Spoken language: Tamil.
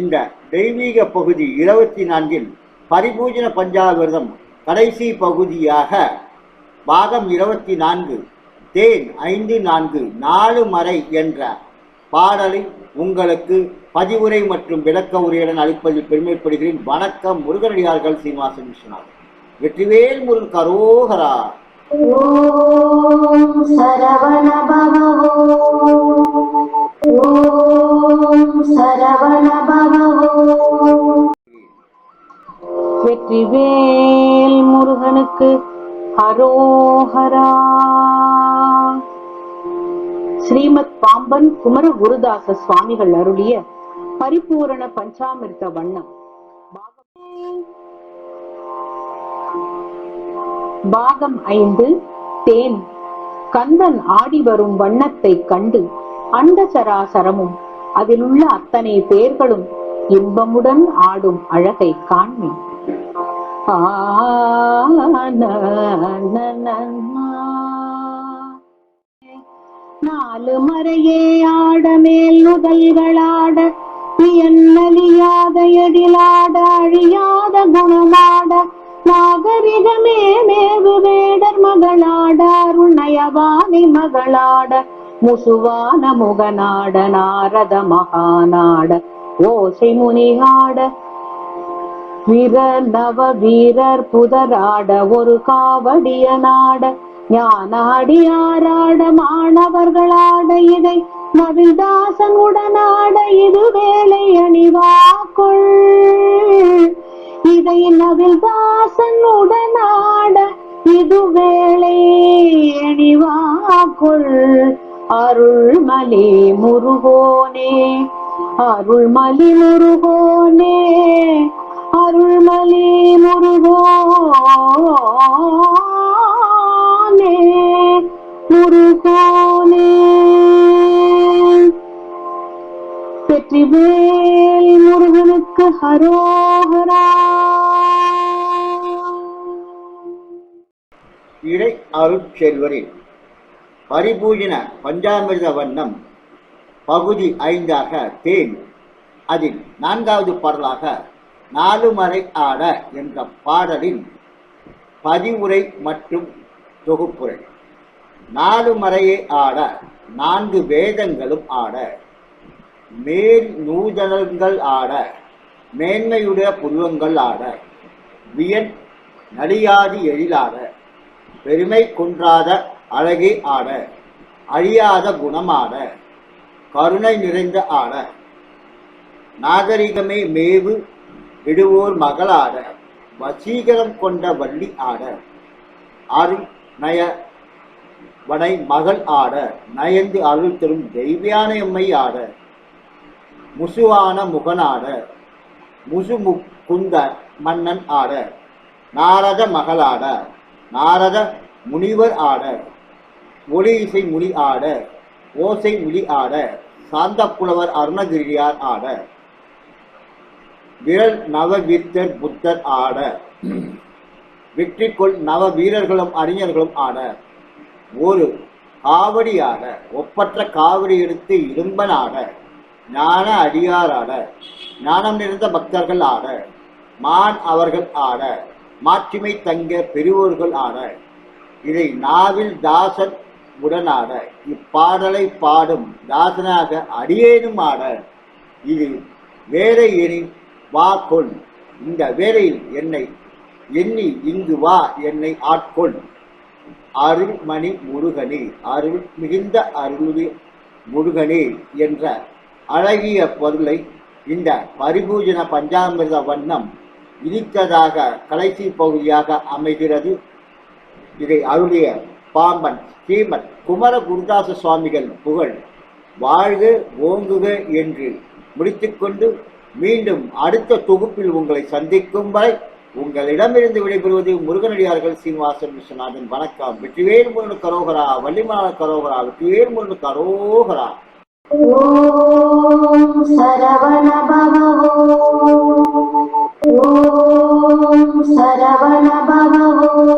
இந்த தெய்வீக பகுதி இருபத்தி நான்கில் பரிபூஜன பஞ்சாவிரதம் கடைசி பகுதியாக பாகம் இருபத்தி நான்கு தேன் ஐந்து நான்கு நாலு மறை என்ற பாடலை உங்களுக்கு பதிவுரை மற்றும் விளக்க உரையுடன் அளிப்பதில் பெருமைப்படுகிறேன். வணக்கம் முருகனடியார்கள் சீனிவாசன் விஸ்வநாதன். வெற்றிவேல் முருகன் கரோகரா ஓம் சரவண பவ வெற்றிவேல் முருகனுக்கு ஹரோஹரா ஸ்ரீமத் பாம்பன் குமர குருதாச சுவாமிகள் அருளிய பரிபூரண பஞ்சாமிர்த வண்ணம். பாகம் ஐந்து தேன். கந்தன் ஆடி வரும் வண்ணத்தை கண்டு அண்ட சராசரமும் அதிலுள்ள அத்தனை பேர்களும் இன்பமுடன் ஆடும் அழகை காண்மேன். நாலு மறையே ஆட மேல் நுதல்களாட எண்ணலியாத எழிலாட அழியாத குணமாட நாகரிகமே மேவு வேடர் மகளாட அருணயவாணி மகளாட முசுவான முகநாட நாரத மகாநாட ஓசை முனிகாட வீரர் நவ வீரர் புதராட ஒரு காவடிய நாட ஞானாடியாராட மாணவர்களாட இதை நவில்தாசன் உடனாட இது வேலை அணிவாக்குள். இதை நவில்தாசன் உடனாட இது வேலை அணிவாக்குள். அருள்மலி முருகோனே அருள்மலி முருகோனே அருள்மலே முருகோனே முருகோனே. வெற்றிவேல் முருகனுக்கு ஹரோஹரா. இறை அருட்செல்வரில் பரிபூஜன பஞ்சாமிர்த வண்ணம் பகுதி ஐந்தாக தேன். அதில் நான்காவது பாடலாக நாலுமறை ஆட என்ற பாடலின் பதிவுரை மற்றும் தொகுப்புரை. நாலு மறையை ஆட நான்கு வேதங்களும் ஆட மேல் நூதனங்கள் ஆட மேன்மையுடைய புருவங்கள் ஆட வியன் நடியாதி எழிலாட பெருமை குன்றாத அழகே ஆட அழியாத குணமாட கருணை நிறைந்த ஆட நாகரிகமே மேவு இடுவோர் மகளாட வசீகரம் கொண்ட வள்ளி ஆட. அருள் நய வனை மகள் ஆட நயந்து அருள் தரும் தெய்வியான எம்மை ஆட. முசுவான முகனாட முசு முக்குந்த மன்னன் ஆட. நாரத மகளாட நாரத முனிவர் ஆட. ஒளி இசை முனி ஆட ஓசை முனி ஆட. சாந்தப்புலவர் அருணகிரியார் ஆட. விரல் நவவீர்த்தர் புத்தர் ஆட. வெற்றிக்கொள் நவ வீரர்களும் அறிஞர்களும் ஆட. ஒரு காவடி ஆட ஒப்பற்ற காவடி எடுத்து இரும்பன் ஆட ஞான அடியார் ஆட ஞானம் நிறைந்த பக்தர்கள் ஆட. மான் அவர்கள் ஆட மாட்சிமை தங்க பெரியோர்கள் ஆட. இதை நாவில் தாசன் உடனாட இப்பாடலை பாடும் தாசனாக அடியேனும் ஆட. இது வேற எனின் வா கொள். இந்த வேலையில் என்னை எண்ணி இங்கு வா என்னை ஆட்கொள். அருள்மணி முருகனே அருள் மிகுந்த அருள் முருகனே என்ற அழகிய பொருளை இந்த பரிபூஜன பஞ்சாமிர்த வண்ணம் இனித்ததாக கடைசி பகுதியாக அமைகிறது. இதை அருளிய பாம்பன் ஸ்ரீமத் குமர குருதாச சுவாமிகள் புகழ் வாழ்க ஓங்குக என்று முடித்துக்கொண்டு மீண்டும் அடுத்த தொகுப்பில் உங்களை சந்திக்கும் வரை உங்களிடமிருந்து விடைபெறுவது முருகனடியார்கள் சீனிவாசன் விஸ்வநாதன். வணக்கம். வெற்றிவேல் முருகன் கரோகரா வள்ளிமலர் கரோகரா வெற்றிவேல் முருகன் கரோகரா. ஓம் சரவண பவோ ஓம் சரவண பவோ